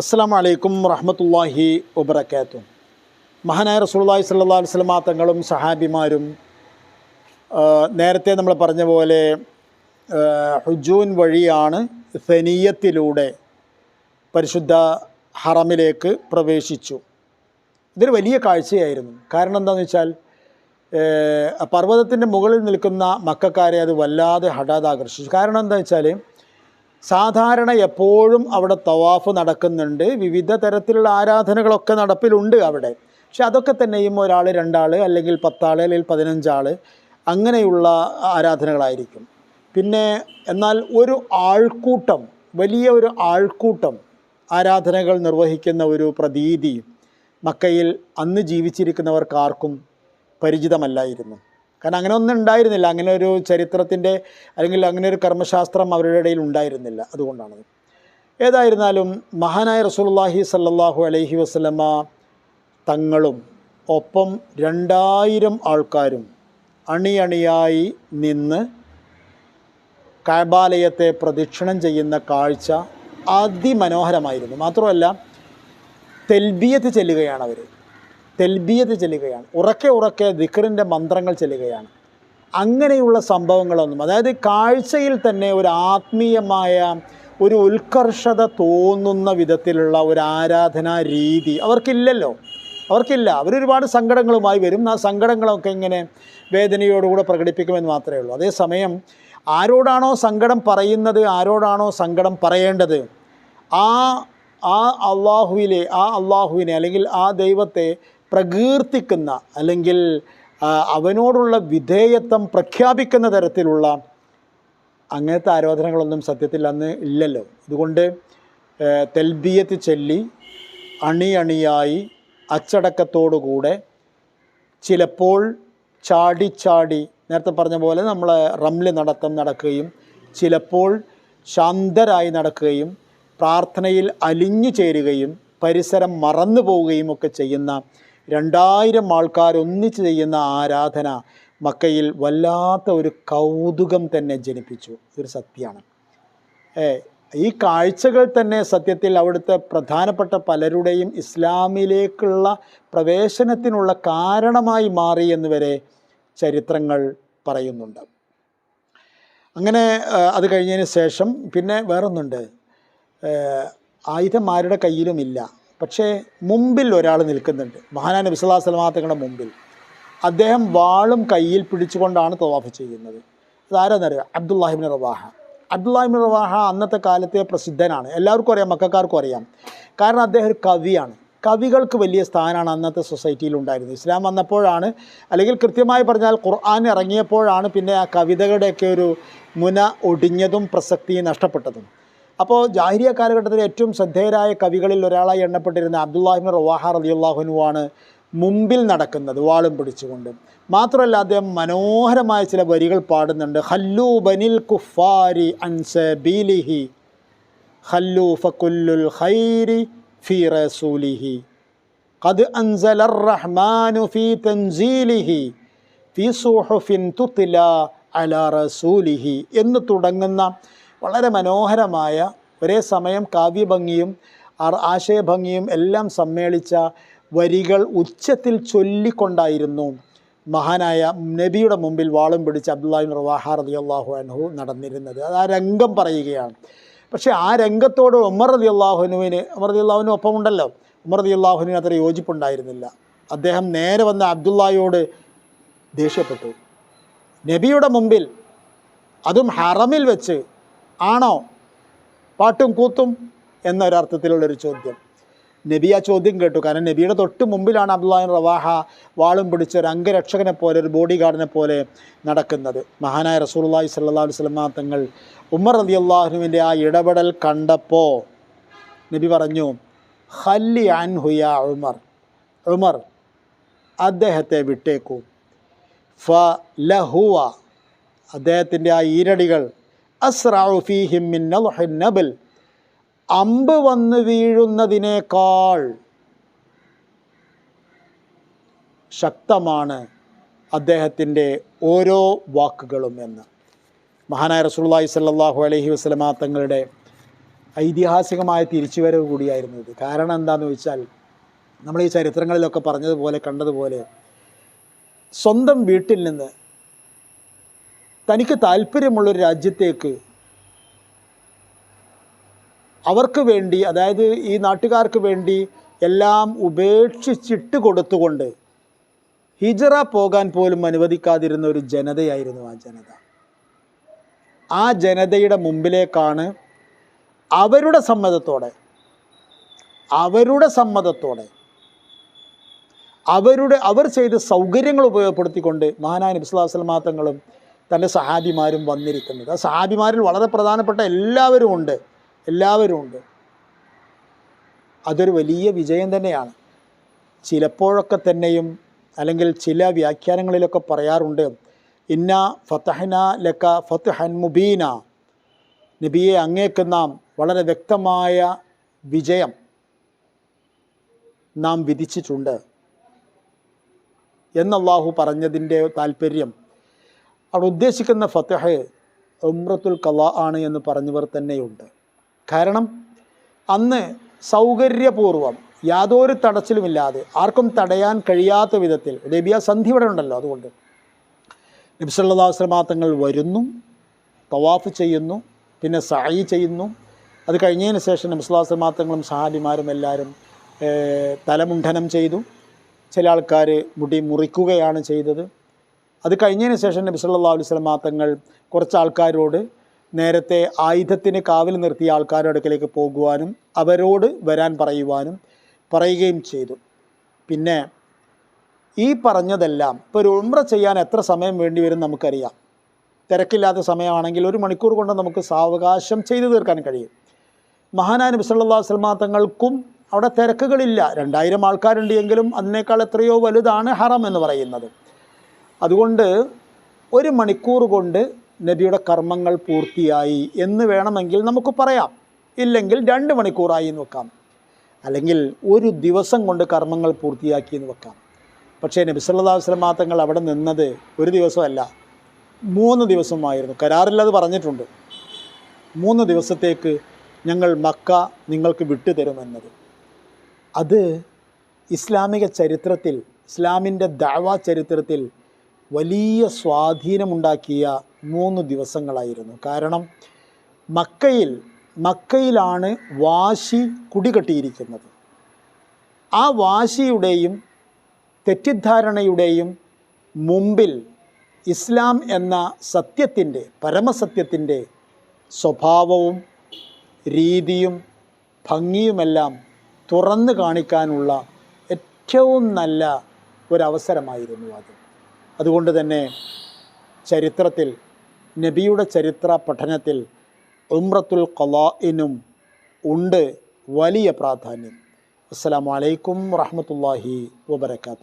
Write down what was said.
അസ്സാം വലൈക്കും വറഹമത്തല്ലാഹി വബർക്കാത്തു മഹാനായ റസൂള്ളി സല്ലാ വസ്ലമാ തങ്ങളും സഹാബിമാരും നേരത്തെ നമ്മൾ പറഞ്ഞ പോലെ ഹുജൂൻ വഴിയാണ് ഫനീയത്തിലൂടെ പരിശുദ്ധ ഹറമിലേക്ക് പ്രവേശിച്ചു. ഇതൊരു വലിയ കാഴ്ചയായിരുന്നു. കാരണം എന്താണെന്ന് വെച്ചാൽ പർവതത്തിന്റെ മുകളിൽ നിൽക്കുന്ന മക്കാരെ അത് വല്ലാതെ ഹഠാത് ആകർഷിച്ചു കാരണം എന്താ വെച്ചാൽ സാധാരണ എപ്പോഴും അവിടെ തവാഫ് നടക്കുന്നുണ്ട്. വിവിധ തരത്തിലുള്ള ആരാധനകളൊക്കെ നടപ്പിലുണ്ട് അവിടെ. പക്ഷെ അതൊക്കെ തന്നെയും ഒരാൾ രണ്ടാൾ അല്ലെങ്കിൽ പത്താൾ അല്ലെങ്കിൽ പതിനഞ്ചാൾ അങ്ങനെയുള്ള ആരാധനകളായിരിക്കും. പിന്നെ എന്നാൽ ഒരു ആൾക്കൂട്ടം വലിയ ഒരു ആൾക്കൂട്ടം ആരാധനകൾ നിർവഹിക്കുന്ന ഒരു പ്രതീതി മക്കയിൽ അന്ന് ജീവിച്ചിരിക്കുന്നവർക്കാർക്കും പരിചിതമല്ലായിരുന്നു. കാരണം അങ്ങനെ ഒന്നും ഉണ്ടായിരുന്നില്ല. അങ്ങനെ ഒരു ചരിത്രത്തിന്റെ അല്ലെങ്കിൽ അങ്ങനെ ഒരു കർമ്മശാസ്ത്രം അവരുടെ ഇടയിൽ ഉണ്ടായിരുന്നില്ല. അതുകൊണ്ടാണത് ഏതായിരുന്നാലും മഹാനായ റസൂലുള്ളാഹി സല്ലാഹു അലൈഹി വസല്ലമ തങ്ങളും ഒപ്പം രണ്ടായിരം ആൾക്കാരും അണിയണിയായി നിന്ന് കാബാലയത്തെ പ്രദക്ഷിണം ചെയ്യുന്ന കാഴ്ച അതിമനോഹരമായിരുന്നു. മാത്രമല്ല തെൽബിയത്ത് ചെല്ലുകയാണ് അവർ തെൽബിയത്ത് ചെല്ലുകയാണ്. ഉറക്കെ ഉറക്കെ ദിക്കറിന്റെ മന്ത്രങ്ങൾ ചെല്ലുകയാണ്. അങ്ങനെയുള്ള സംഭവങ്ങളൊന്നും അതായത് കാഴ്ചയിൽ തന്നെ ഒരു ആത്മീയമായ ഒരു ഉത്കർഷത തോന്നുന്ന വിധത്തിലുള്ള ഒരു ആരാധനാ രീതി അവർക്കില്ലല്ലോ. അവർക്കില്ല. അവരൊരുപാട് സങ്കടങ്ങളുമായി വരും. ആ സങ്കടങ്ങളൊക്കെ ഇങ്ങനെ വേദനയോടുകൂടെ പ്രകടിപ്പിക്കുമെന്ന് മാത്രമേ ഉള്ളൂ. അതേസമയം ആരോടാണോ സങ്കടം പറയുന്നത് ആരോടാണോ സങ്കടം പറയേണ്ടത് ആ ആ അള്ളാഹുവിലെ ആ അള്ളാഹുവിനെ അല്ലെങ്കിൽ ആ ദൈവത്തെ പ്രകീർത്തിക്കുന്ന അല്ലെങ്കിൽ അവനോടുള്ള വിധേയത്വം പ്രഖ്യാപിക്കുന്ന തരത്തിലുള്ള അങ്ങനത്തെ ആരാധനകളൊന്നും സത്യത്തിൽ അന്ന് ഇല്ലല്ലോ. അതുകൊണ്ട് ഏഹ്, തെൽബിയത്ത് ചൊല്ലി അണിയണിയായി അച്ചടക്കത്തോടുകൂടെ ചിലപ്പോൾ ചാടി ചാടി നേരത്തെ പറഞ്ഞ പോലെ നമ്മൾ റംൽ നടത്തം നടക്കുകയും ചിലപ്പോൾ ശാന്തരായി നടക്കുകയും പ്രാർത്ഥനയിൽ അലിഞ്ഞു ചേരുകയും പരിസരം മറന്നു പോവുകയും ഒക്കെ ചെയ്യുന്ന രണ്ടായിരം ആൾക്കാർ ഒന്നിച്ച് ചെയ്യുന്ന ആരാധന മക്കയിൽ വല്ലാത്ത ഒരു കൗതുകം തന്നെ ജനിപ്പിച്ചു. ഇതൊരു സത്യമാണ്. ഈ കാഴ്ചകൾ തന്നെ സത്യത്തിൽ അവിടുത്തെ പ്രധാനപ്പെട്ട പലരുടെയും ഇസ്ലാമിലേക്കുള്ള പ്രവേശനത്തിനുള്ള കാരണമായി മാറി എന്ന് വരെ ചരിത്രങ്ങൾ പറയുന്നുണ്ട്. അങ്ങനെ അത് കഴിഞ്ഞതിന് ശേഷം പിന്നെ വേറൊന്നുണ്ട്. ആയുധം ആരുടെ കയ്യിലുമില്ല. പക്ഷേ മുമ്പിൽ ഒരാൾ നിൽക്കുന്നുണ്ട്. മഹാനാ നബി സ്വല്ലല്ലാഹു അലൈഹി വസല്ലമ തങ്ങളുടെ മുമ്പിൽ. അദ്ദേഹം വാളും കയ്യിൽ പിടിച്ചുകൊണ്ടാണ് തവാഫ് ചെയ്യുന്നത്. അതാരെന്നറിയാം അബ്ദുല്ലാഹിബിൻ റവാഹ. അബ്ദുല്ലാഹിബിൻ റവാഹ അന്നത്തെ കാലത്തെ പ്രസിദ്ധനാണ്. എല്ലാവർക്കും അറിയാം മക്കാർക്കും അറിയാം. കാരണം അദ്ദേഹം ഒരു കവിയാണ്. കവികൾക്ക് വലിയ സ്ഥാനമാണ് അന്നത്തെ സൊസൈറ്റിയിൽ ഉണ്ടായിരുന്നത്. ഇസ്ലാം വന്നപ്പോഴാണ് അല്ലെങ്കിൽ കൃത്യമായി പറഞ്ഞാൽ ഖുർആൻ ഇറങ്ങിയപ്പോഴാണ് പിന്നെ ആ കവിതകളുടെയൊക്കെ ഒരു മുന ഒടിഞ്ഞതും പ്രസക്തിയും നഷ്ടപ്പെട്ടതും. അപ്പോൾ ജാഹിരിയ കാലഘട്ടത്തിലെ ഏറ്റവും ശ്രദ്ധേയരായ കവികളിൽ ഒരാളായി എണ്ണപ്പെട്ടിരുന്ന അബ്ദുല്ലാഹിബിൻ റവാഹ റലിയുള്ളാഹുനുവാണ് മുമ്പിൽ നടക്കുന്നത് വാളും പിടിച്ചുകൊണ്ട്. മാത്രമല്ല അദ്ദേഹം മനോഹരമായ ചില വരികൾ പാടുന്നുണ്ട്. ഹല്ലു ബനിൽ കുഫാരി അൻസബീലിഹി ഹല്ലു ഫുല്ലുൽ ഖൈരി ഫി റസൂലിഹി ഖദ് അൻസല റഹ്മാനു ഫി തൻസീലിഹി ഫി സുഹുഫിൻ തുത്തില അല റസൂലിഹി എന്ന് തുടങ്ങുന്ന വളരെ മനോഹരമായ ഒരേ സമയം കാവ്യഭംഗിയും ആശയഭംഗിയും എല്ലാം സമ്മേളിച്ച വരികൾ ഉച്ചത്തിൽ ചൊല്ലിക്കൊണ്ടായിരുന്നു മഹാനായ നബിയുടെ മുമ്പിൽ വാളും പിടിച്ച് അബ്ദുല്ലാഹിൻ റവാഹ അള്ളാഹു അൻഹു നടന്നിരുന്നത്. അത് ആ രംഗം പറയുകയാണ്. പക്ഷേ ആ രംഗത്തോട് ഉമർ റതി അള്ളാഹുനുവിന് ഉമർ റതി അള്ളാഹുവിന് ഒപ്പമുണ്ടല്ലോ. ഉമർ റതി അള്ളാഹുവിന് അത്ര യോജിപ്പുണ്ടായിരുന്നില്ല. അദ്ദേഹം നേരെ വന്ന അബ്ദുല്ലായോട് ദേഷ്യപ്പെട്ടു. നബിയുടെ മുമ്പിൽ അതും ഹറമിൽ വെച്ച് ആണോ? പാട്ടും കൂത്തും എന്നൊരർത്ഥത്തിലുള്ളൊരു ചോദ്യം. നബി ആ ചോദ്യം കേട്ടു. കാരണം നബിയുടെ തൊട്ട് മുമ്പിലാണ് അബ്ദുല്ലാഹിൻ റവാഹ വാളും പിടിച്ച് ഒരു അംഗരക്ഷകനെ പോലെ ഒരു ബോഡി ഗാർഡിനെ പോലെ നടക്കുന്നത്. മഹാനായ റസൂലുള്ളാഹി സ്വല്ലല്ലാഹു അലൈഹി വസല്ലം തങ്ങൾ ഉമർ റതി അള്ളാഹുവിന്റെ ആ ഇടപെടൽ കണ്ടപ്പോൾ നബി പറഞ്ഞു ഹല്ലി അൻഹുയ ഉമർ. ഉമർ അദ്ദേഹത്തെ വിട്ടേക്കൂ. ഫ ലഹുവ അദ്ദേഹത്തിന്റെ ആ ഈരടികൾ അസ്റാഉ ഫീഹിം മിൻ നൽഹിൻ നബൽ. അമ്പ് വന്ന് വീഴുന്നതിനേക്കാൾ ശക്തമാണ് അദ്ദേഹത്തിന്റെ ഓരോ വാക്കുകളും എന്ന്. മഹാനായ റസൂലുള്ളാഹി സ്വല്ലല്ലാഹു അലൈഹി വസല്ലമ തങ്ങളുടെ ഐതിഹാസികമായ തിരിച്ചുവരവ് കൂടിയായിരുന്നു ഇത്. കാരണം എന്താണെന്ന് വെച്ചാൽ നമ്മൾ ഈ ചരിത്രങ്ങളിലൊക്കെ പറഞ്ഞതുപോലെ കണ്ടതുപോലെ സ്വന്തം വീട്ടിൽ നിന്ന് തനിക്ക് താല്പര്യമുള്ളൊരു രാജ്യത്തേക്ക് അവർക്ക് വേണ്ടി അതായത് ഈ നാട്ടുകാർക്ക് വേണ്ടി എല്ലാം ഉപേക്ഷിച്ചിട്ട് കൊടുത്തുകൊണ്ട് ഹിജറ പോകാൻ പോലും അനുവദിക്കാതിരുന്ന ഒരു ജനതയായിരുന്നു ആ ജനത. ആ ജനതയുടെ മുമ്പിലേക്കാണ് അവരുടെ സമ്മതത്തോടെ അവരുടെ സമ്മതത്തോടെ അവരുടെ അവർ ചെയ്ത സൗകര്യങ്ങൾ ഉപയോഗപ്പെടുത്തിക്കൊണ്ട് മഹാനായ നബിസ്ലാസ്ലമാ തങ്ങളും തന്റെ സഹാബിമാരും വന്നിരിക്കുന്നത്. ആ സഹാബിമാരിൽ വളരെ പ്രധാനപ്പെട്ട എല്ലാവരും ഉണ്ട്. എല്ലാവരും ഉണ്ട്. അതൊരു വലിയ വിജയം തന്നെയാണ്. ചിലപ്പോഴൊക്കെ തന്നെയും അല്ലെങ്കിൽ ചില വ്യാഖ്യാനങ്ങളിലൊക്കെ പറയാറുണ്ട് ഇന്ന ഫത്തഹന ലക്ക ഫത്തുഹൻ മുബീന. നബിയെ അങ്ങേക്ക് നാം വളരെ വ്യക്തമായ വിജയം നാം വിധിച്ചിട്ടുണ്ട്. എന്നല്ലാഹു പറഞ്ഞതിന്റെ താല്പര്യം അവിടെ ഉദ്ദേശിക്കുന്ന ഫത്തഹ് ഉമ്രത്തുൽ കലാ ആണ് എന്ന് പറഞ്ഞവർ തന്നെയുണ്ട്. കാരണം അന്ന് സൗകര്യപൂർവം യാതൊരു തടച്ചിലുമില്ലാതെ ആർക്കും തടയാൻ കഴിയാത്ത വിധത്തിൽ ലബിയ സന്ധി ഇവിടെ ഉണ്ടല്ലോ അതുകൊണ്ട്. നബ്സല്ലാസ്ലമാ തങ്ങൾ വരുന്നു തവാഫ് ചെയ്യുന്നു പിന്നെ സായി ചെയ്യുന്നു. അത് കഴിഞ്ഞതിന് ശേഷം നബ്സല്ലാസ്ലമാ തങ്ങളും എല്ലാവരും തലമുണ്ഠനം ചെയ്തു. ചില ആൾക്കാർ മുടി മുറിക്കുകയാണ് ചെയ്തത്. അത് കഴിഞ്ഞതിന് ശേഷം നബി സല്ലല്ലാഹു അലൈഹി വസല്ലം തങ്ങൾ കുറച്ച് ആൾക്കാരോട് നേരത്തെ ആയുധത്തിന് കാവൽ നിർത്തിയ ആൾക്കാരുടെ അടുക്കലേക്ക് പോകുവാനും അവരോട് വരാൻ പറയുവാനും പറയുകയും ചെയ്തു. പിന്നെ ഈ പറഞ്ഞതെല്ലാം ഇപ്പോൾ ഒരു ഉമ്ര ചെയ്യാൻ എത്ര സമയം വേണ്ടി വരും നമുക്കറിയാം. തിരക്കില്ലാത്ത സമയമാണെങ്കിൽ ഒരു മണിക്കൂർ കൊണ്ട് നമുക്ക് സാവകാശം ചെയ്തു തീർക്കാൻ കഴിയും. സല്ലല്ലാഹു അലൈഹി വസല്ലം തങ്ങൾക്കും അവിടെ തിരക്കുകളില്ല. രണ്ടായിരം ആൾക്കാരുണ്ട് എങ്കിലും അതിനേക്കാൾ എത്രയോ വലുതാണ് ഹറം എന്ന് പറയുന്നത്. അതുകൊണ്ട് ഒരു മണിക്കൂർ കൊണ്ട് നബിയുടെ കർമ്മങ്ങൾ പൂർത്തിയായി എന്ന് വേണമെങ്കിൽ നമുക്ക് പറയാം. ഇല്ലെങ്കിൽ രണ്ട് മണിക്കൂറായി എന്ന് വെക്കാം. അല്ലെങ്കിൽ ഒരു ദിവസം കൊണ്ട് കർമ്മങ്ങൾ പൂർത്തിയാക്കി എന്ന് വെക്കാം. പക്ഷേ നബി സല്ലല്ലാഹു അലൈഹി തങ്ങൾ അവിടെ നിന്നത് ഒരു ദിവസമല്ല മൂന്ന് ദിവസമായിരുന്നു. കരാറിൽ പറഞ്ഞിട്ടുണ്ട്. മൂന്ന് ദിവസത്തേക്ക് ഞങ്ങൾ മക്ക നിങ്ങൾക്ക് വിട്ടുതരുമെന്നത് അത് ഇസ്ലാമിക ചരിത്രത്തിൽ ഇസ്ലാമിന്റെ ദാവ ചരിത്രത്തിൽ വലിയ സ്വാധീനമുണ്ടാക്കിയ മൂന്ന് ദിവസങ്ങളായിരുന്നു. കാരണം മക്കയിൽ മക്കയിലാണ് വാശി കുടികെട്ടിയിരിക്കുന്നത്. ആ വാശിയുടെയും തെറ്റിദ്ധാരണയുടെയും മുമ്പിൽ ഇസ്ലാം എന്ന സത്യത്തിന്റെ പരമസത്യത്തിന്റെ സ്വഭാവവും രീതിയും ഭംഗിയുമെല്ലാം തുറന്നു കാണിക്കാനുള്ള ഏറ്റവും നല്ല ഒരവസരമായിരുന്നു അത്. അതുകൊണ്ട് തന്നെ ചരിത്രത്തിൽ നബിയുടെ ചരിത്ര പഠനത്തിൽ ഉമ്രത്തുൽ ഖലാഇനും ഉണ്ട് വലിയ പ്രാധാന്യം. അസ്സാം വലൈക്കും വാഹമത്തല്ലാഹി വബറകാതുഹു.